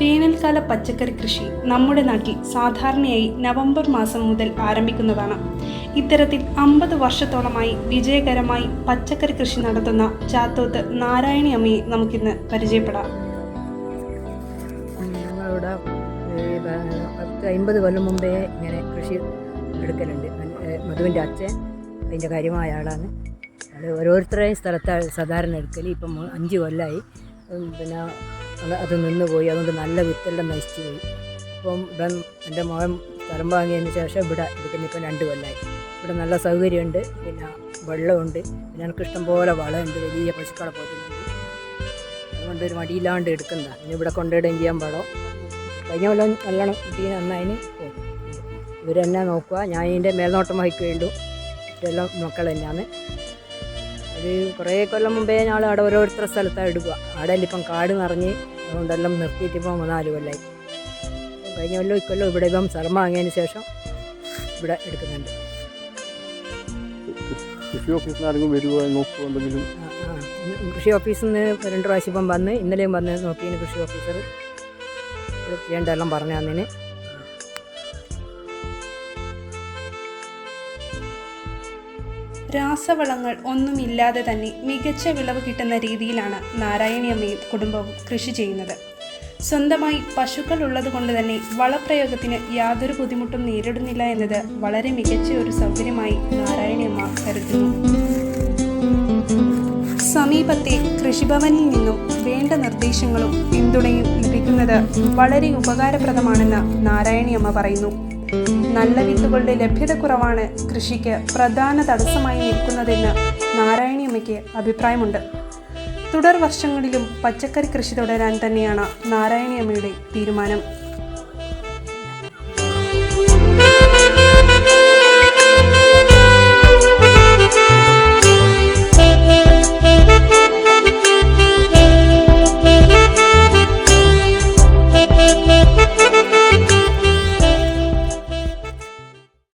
വേനൽക്കാല പച്ചക്കറി കൃഷി നമ്മുടെ നാട്ടിൽ സാധാരണയായി നവംബർ മാസം മുതൽ ആരംഭിക്കുന്നതാണ്. ഇത്തരത്തിൽ അമ്പത് വർഷത്തോളമായി വിജയകരമായി പച്ചക്കറി കൃഷി നടത്തുന്ന ചാത്തോത്ത് നാരായണി അമ്മയെ നമുക്കിന്ന് പരിചയപ്പെടാം. അമ്പത് കൊല്ലം മുമ്പേ ഇങ്ങനെ കൃഷി എടുക്കലുണ്ട്. മധുവിന്റെ അച്ഛൻ അതിന്റെ കാര്യമായ ആളാണ്. അത് ഓരോരുത്തരുടെയും സ്ഥലത്താണ് സാധാരണ എടുക്കൽ ഇപ്പം അഞ്ച് കൊല്ലമായി പിന്നെ അത് അത് നിന്ന് പോയി അതുകൊണ്ട് നല്ല വിത്തെല്ലാം നശിച്ചു പോയി. അപ്പം ഉടൻ എന്റെ മകൻ സ്ഥലം വാങ്ങിയതിന് ശേഷം ഇവിടെ എടുക്കുന്ന ഇപ്പം രണ്ട് കൊല്ലമായി ഇവിടെ നല്ല സൗകര്യമുണ്ട്. പിന്നെ വെള്ളമുണ്ട്. പിന്നെ എനിക്ക് ഇഷ്ടം പോലെ വളമുണ്ട്. വലിയ പശുക്കളെ പോയിട്ടുണ്ട് അതുകൊണ്ട് ഒരു മടിയില്ലാണ്ട് എടുക്കുന്നതാണ് ഇനി ഇവിടെ കൊണ്ടിടുകയും ചെയ്യാൻ പാടോ. കഴിഞ്ഞ കൊല്ലം നല്ലോണം കുട്ടി നന്നായിന്. പോകും ഇവരെന്നെ നോക്കുക. ഞാൻ ഇതിന്റെ മേൽനോട്ടം വഹിക്കുകയുള്ളൂ. ഇതെല്ലാം മക്കൾ തന്നെയാണ്. അത് കുറേ കൊല്ലം മുമ്പേ ഞങ്ങൾ അവിടെ ഓരോരുത്തരുടെ സ്ഥലത്താണ് ഇടുക. അവിടെ ഇപ്പം കാട് നിറഞ്ഞ് അതുകൊണ്ടെല്ലാം നിർത്തിയിട്ട് ഇപ്പം നാല് കൊല്ലമായി കഴിഞ്ഞ കൊല്ലം ഇക്കൊല്ലം ഇവിടെ ഇപ്പം സ്ഥലം വാങ്ങിയതിന് ശേഷം ഇവിടെ എടുക്കുന്നുണ്ട്. കൃഷി ഓഫീസിൽ നിന്ന് ആരെങ്കിലും വരുമോ നോക്കുമോ എന്തെങ്കിലും? കൃഷി ഓഫീസിൽ നിന്ന് രണ്ട് പ്രാവശ്യം ഇപ്പം വന്ന് ഇന്നലെയും വന്ന് നോക്കിയതിന് കൃഷി ഓഫീസർ. ചെയ്യേണ്ടതെല്ലാം പറഞ്ഞു തന്നതിന് രാസവളങ്ങൾ ഒന്നുമില്ലാതെ തന്നെ മികച്ച വിളവ് കിട്ടുന്ന രീതിയിലാണ് നാരായണിയമ്മയും കുടുംബവും കൃഷി ചെയ്യുന്നത്. സ്വന്തമായി പശുക്കൾ ഉള്ളത് കൊണ്ട് തന്നെ വളപ്രയോഗത്തിന് യാതൊരു ബുദ്ധിമുട്ടും നേരിടുന്നില്ല എന്നത് വളരെ മികച്ച ഒരു സൗകര്യമായി നാരായണിയമ്മ കരുതുന്നു. സമീപത്തെ കൃഷിഭവനിൽ നിന്നും വേണ്ട നിർദ്ദേശങ്ങളും പിന്തുണയും ലഭിക്കുന്നത് വളരെ ഉപകാരപ്രദമാണെന്ന് നാരായണിയമ്മ പറയുന്നു. നല്ല വിത്തുകളുടെ ലഭ്യതക്കുറവാണ് കൃഷിക്ക് പ്രധാന തടസ്സമായി നിൽക്കുന്നതെന്ന് നാരായണിയമ്മയ്ക്ക് അഭിപ്രായമുണ്ട്. തുടർ വർഷങ്ങളിലും പച്ചക്കറി കൃഷി തുടരാൻ തന്നെയാണ് നാരായണിയമ്മയുടെ തീരുമാനം.